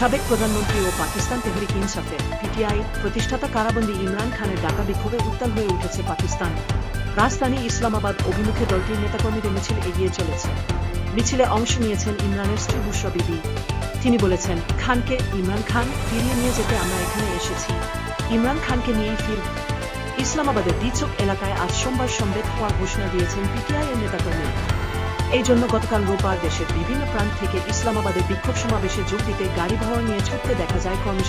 সাবেক প্রধানমন্ত্রী ও পাকিস্তান তেহরিক ইনসাফের পিটিআই প্রতিষ্ঠাতা কারাবন্দী ইমরান খানের ডাকা বিক্ষোভে উত্তাল হয়ে উঠেছে পাকিস্তান। রাজধানী ইসলামাবাদ অভিমুখে দলটির নেতাকর্মীদের মিছিল এগিয়ে চলেছে। মিছিলে অংশ নিয়েছেন ইমরানের স্ত্রী বুশরা বিবি। তিনি বলেছেন, খানকে, ইমরান খান, ফিরিয়ে নিয়ে যেতে আমরা এখানে এসেছি। ইমরান খানকে নিয়েই ফিরব। ইসলামাবাদের দিচক এলাকায় আজ সোমবার সম্বেদ হওয়ার ঘোষণা দিয়েছেন পিটিআই এর নেতাকর্মীরা এই জন্য গতকাল রোববার দেশের বিভিন্ন প্রান্ত থেকে ইসলামাবাদের বিক্ষোভ সমাবেশে যোগ দিতে গাড়ি ভর নিয়ে ছুটতে দেখা যায় কর্মী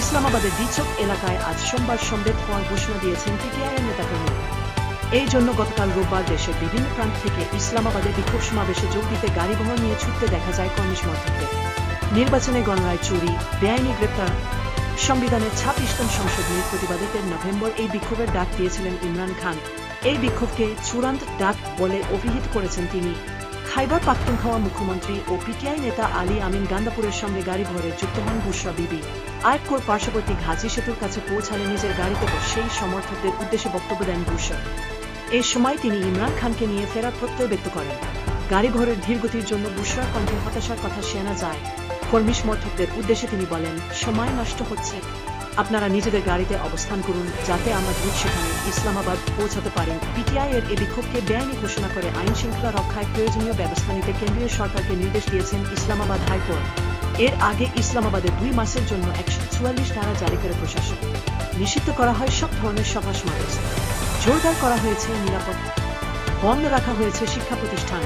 ইসলামাবাদের দিচক এলাকায় আজ সোমবার সম্বেদ হওয়ার ঘোষণা দিয়েছেন পিটিআই এর নেতাকর্মীরা। এই জন্য গতকাল রোববার দেশের বিভিন্ন প্রান্ত থেকে ইসলামাবাদে বিক্ষোভ সমাবেশে যোগ দিতে গাড়ি বহর নিয়ে ছুটতে দেখা যায় কর্মী সমর্থকদের নির্বাচনে গণরায় চুরি, বেআইনি গ্রেপ্তার, সংবিধানের ছাব্বিশতম সংসদ নিয়ে প্রতিবাদীদের নভেম্বর এই বিক্ষোভের ডাক দিয়েছিলেন ইমরান খান। এই বিক্ষোভকে চূড়ান্ত ডাক বলে অভিহিত করেছেন তিনি। খাইবার পাখতুনখাওয়া মুখ্যমন্ত্রী ও পিটিআই নেতা আলী আমিন গান্দাপুরের সঙ্গে গাড়ি ভরে যুক্ত হন বুশরা বিবি। আয়কর পার্শ্ববর্তী ঘাজি সেতুর কাছে পৌঁছালে নিজের গাড়িতে সেই সমর্থকদের উদ্দেশ্যে বক্তব্য দেন বুশরা এই সময় তিনি ইমরান খানকে নিয়ে ফেরার প্রত্যয় ব্যক্ত করেন। গাড়ি ভরের ধীরগতির জন্য বুশরার কণ্ঠে হতাশার কথা শোনা যায়। কর্মী সমর্থকদের উদ্দেশ্যে তিনি বলেন, সময় নষ্ট হচ্ছে। আপনারা নিজেদের গাড়িতে অবস্থান করুন যাতে আমরা দ্রুত সেখানে ইসলামাবাদ পৌঁছাতে পারি। পিটিআই এর এই বিক্ষোভকে বেআইনি ঘোষণা করে আইন শৃঙ্খলা রক্ষায় প্রয়োজনীয় ব্যবস্থা নিতে কেন্দ্রীয় সরকারকে নির্দেশ দিয়েছেন ইসলামাবাদ হাইকোর্ট। এর আগে ইসলামাবাদে দুই মাসের জন্য একশো চুয়াল্লিশ ধারা জারি করে প্রশাসন। নিষিদ্ধ করা হয় সব ধরনের সভা সমাবেশ। জোরদার করা হয়েছে নিরাপত্তা বন্ধ রাখা হয়েছে শিক্ষা প্রতিষ্ঠান।